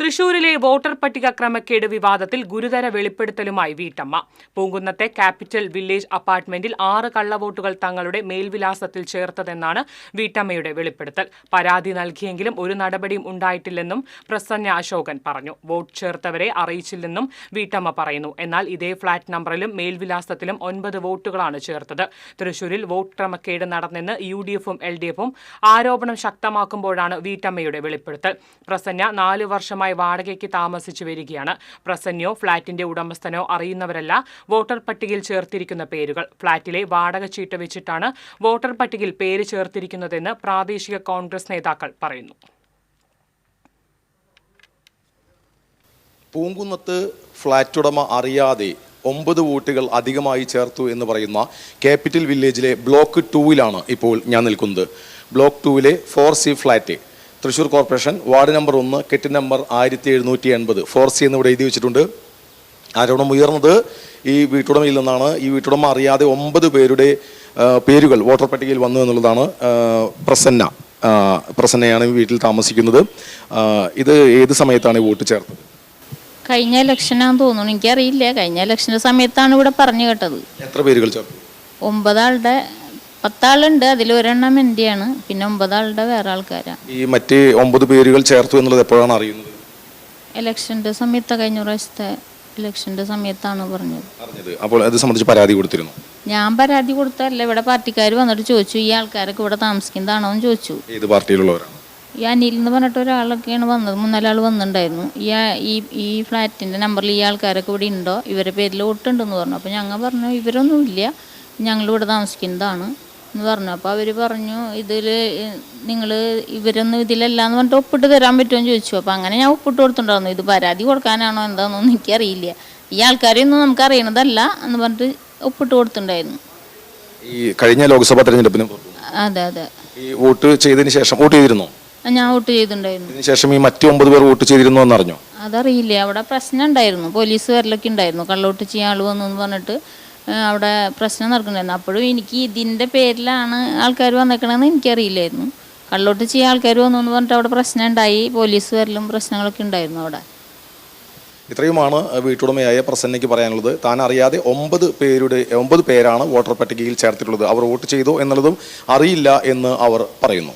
തൃശൂരിലെ വോട്ടർ പട്ടിക ക്രമക്കേട് വിവാദത്തിൽ ഗുരുതര വെളിപ്പെടുത്തലുമായി വീട്ടമ്മ. പൂങ്കുന്നത്തെ ക്യാപിറ്റൽ വില്ലേജ് അപ്പാർട്ട്മെന്റിൽ ആറ് കള്ളവോട്ടുകൾ തങ്ങളുടെ മേൽവിലാസത്തിൽ ചേർത്തതെന്നാണ് വീട്ടമ്മയുടെ വെളിപ്പെടുത്തൽ. പരാതി നൽകിയെങ്കിലും ഒരു നടപടിയും ഉണ്ടായിട്ടില്ലെന്നും പ്രസന്ന അശോകൻ പറഞ്ഞു. വോട്ട് ചേർത്തവരെ അറിയിച്ചില്ലെന്നും വീട്ടമ്മ പറയുന്നു. എന്നാൽ ഇതേ ഫ്ളാറ്റ് നമ്പറിലും മേൽവിലാസത്തിലും ഒൻപത് വോട്ടുകളാണ് ചേർത്തത്. തൃശൂരിൽ വോട്ട് ക്രമക്കേട് നടന്നെന്ന് യു ഡി എഫും എൽ ഡി എഫും ആരോപണം ശക്തമാക്കുമ്പോഴാണ് വീട്ടമ്മയുടെ വെളിപ്പെടുത്തൽ. പ്രസന്ന നാലു വർഷമായി വാടകയ്ക്ക് താമസിച്ചു വരികയാണ്. പ്രസന്നയോ ഫ്ളാറ്റിന്റെ ഉടമസ്ഥനോ അറിയുന്നവരല്ല വോട്ടർ പട്ടികയിൽ ചേർത്തിരിക്കുന്ന പേരുകൾ. ഫ്ളാറ്റിലെ വാടക ചീട്ട് വെച്ചിട്ടാണ് വോട്ടർ പട്ടികയിൽ പേര് ചേർത്തിരിക്കുന്നതെന്ന് പ്രാദേശിക കോൺഗ്രസ് നേതാക്കൾ പറയുന്നു. പൂങ്കുന്നത്ത് ഫ്ളാറ്റ് ഉടമ അറിയാതെ ഒമ്പത് വോട്ടുകൾ അധികമായി ചേർത്തു എന്ന് പറയുന്ന ക്യാപിറ്റൽ വില്ലേജിലെ ബ്ലോക്ക് ടൂവിലാണ് ഇപ്പോൾ ഞാൻ നിൽക്കുന്നത്. Block ടൂവിലെ four C flat Thrissur corporation ward number ഒന്ന് കെട്ടി നമ്പർ ആയിരത്തി എഴുന്നൂറ്റി എൺപത് ഫോർ സി എന്നിവിടെ എഴുതി വെച്ചിട്ടുണ്ട്. ആരോപണം ഉയർന്നത് ഈ വീട്ടുടമയിൽ നിന്നാണ്. ഈ വീട്ടുടമ അറിയാതെ ഒമ്പത് പേരുടെ പേരുകൾ വോട്ടർ പട്ടികയിൽ വന്നു എന്നുള്ളതാണ് പ്രസന്ന പ്രസന്നയാണ് ഈ വീട്ടിൽ താമസിക്കുന്നത്. ഇത് ഏത് സമയത്താണ് ഈ വോട്ട് ചേർത്തത്? കഴിഞ്ഞ ഇലക്ഷനാന്ന് തോന്നുന്നു. എനിക്കറിയില്ല. കഴിഞ്ഞ ഇലക്ഷന്റെ സമയത്താണ് ഇവിടെ പറഞ്ഞു കേട്ടത്. എത്ര പേരുകൾ ചേർത്തു? ഒമ്പതാളുടെ പത്താളുണ്ട്. അതിൽ ഒരെണ്ണം എന്റെയാണ് പിന്നെ ഒമ്പതാളുടെ വേറെ ആൾക്കാരാണ് ഈ മറ്റ് ഒമ്പത് പേരുകൾ ചേർത്തു എന്നുള്ളത് എപ്പോഴാണ് അറിയുന്നത്? ഇലക്ഷന്റെ സമയത്ത് കഴിഞ്ഞ പ്രാവശ്യത്തെ ഇലക്ഷന്റെ സമയത്താണ് പറഞ്ഞത്. അറിഞ്ഞത്. അപ്പോൾ അത് സംബന്ധിച്ച് പരാതി കൊടുത്തിരുന്നു? ഞാൻ പരാതി കൊടുത്തല്ല ഇവിടെ പാർട്ടിക്കാർ വന്നിട്ട് ചോദിച്ചു ഈ ആൾക്കാരൊക്കെ ഇവിടെ താമസിക്കുന്നതാണോ? എന്ന് ചോദിച്ചു. ഏത് പാർട്ടിയിലുള്ളവരാണ്? ഈ അനിൽ എന്ന് പറഞ്ഞിട്ട് ഒരാളൊക്കെയാണ് വന്നത്. മൂന്നാലാൾ വന്നിട്ടുണ്ടായിരുന്നു. ഈ ഈ ഫ്ലാറ്റിന്റെ ഫ്ലാറ്റിന്റെ നമ്പറിൽ ഈ ആൾക്കാരൊക്കെ ഇവിടെ ഉണ്ടോ? ഇവരുടെ പേരിൽ വോട്ടുണ്ടെന്ന് പറഞ്ഞു. അപ്പോൾ ഞങ്ങൾ പറഞ്ഞു ഇവരൊന്നും ഇല്ല ഞങ്ങളിവിടെ താമസിക്കുന്നതാണ്. എന്ന് പറഞ്ഞു. അപ്പോൾ അവർ പറഞ്ഞു ഇതിൽ നിങ്ങൾ ഇവരൊന്നും ഇതിലല്ല എന്ന് പറഞ്ഞിട്ട് ഒപ്പിട്ട് തരാൻ പറ്റുമോ എന്ന് ചോദിച്ചു. അപ്പോൾ അങ്ങനെ ഞാൻ ഒപ്പിട്ട് കൊടുത്തിട്ടുണ്ടായിരുന്നു. ഇത് പരാതി കൊടുക്കാനാണോ എന്താണെന്നൊന്നും എനിക്കറിയില്ല. ഈ ആൾക്കാരെയൊന്നും നമുക്ക് അറിയണതല്ല എന്ന് പറഞ്ഞിട്ട് ഒപ്പിട്ട് കൊടുത്തിട്ടുണ്ടായിരുന്നു. ഈ കഴിഞ്ഞ ലോക്സഭാ തെരഞ്ഞെടുപ്പിന് അതെ അതെ. ഈ വോട്ട് ചെയ്തതിന് ശേഷം വോട്ട് ചെയ്തിരുന്നു? ഞാൻ വോട്ട് ചെയ്തിട്ടുണ്ടായിരുന്നു. ശേഷം ഈ മറ്റു ഒമ്പത് പേർ വോട്ട് ചെയ്തിരുന്നു എന്നറിഞ്ഞോ? അതറിയില്ല. അവിടെ പ്രശ്നം ഉണ്ടായിരുന്നു. പോലീസ് വരലൊക്കെ ഉണ്ടായിരുന്നു. കള്ളോട്ട് ചെയ്യാൻ ആൾ വന്നു എന്ന് പറഞ്ഞിട്ട് അവിടെ പ്രശ്നം നടക്കുന്നുണ്ടായിരുന്നു. അപ്പോഴും എനിക്ക് ഇതിന്റെ പേരിലാണ് ആൾക്കാർ വന്നേക്കണമെന്ന് എനിക്കറിയില്ലായിരുന്നു. കള്ളോട്ട് ചെയ്യാൻ ആൾക്കാർ വന്നു എന്ന് പറഞ്ഞിട്ട് അവിടെ പ്രശ്നം ഉണ്ടായി. പോലീസ് വരലും പ്രശ്നങ്ങളൊക്കെ ഉണ്ടായിരുന്നു അവിടെ. ഇത്രയുമാണ് വീട്ടുടമയായ പ്രസന്നയ്ക്ക് പറയാനുള്ളത്. താൻ അറിയാതെ ഒമ്പത് പേരുടെ ഒമ്പത് പേരാണ് വോട്ടർ പട്ടികയിൽ ചേർത്തിട്ടുള്ളത്. അവർ വോട്ട് ചെയ്തോ എന്നുള്ളതും അറിയില്ല എന്ന് അവർ പറയുന്നു.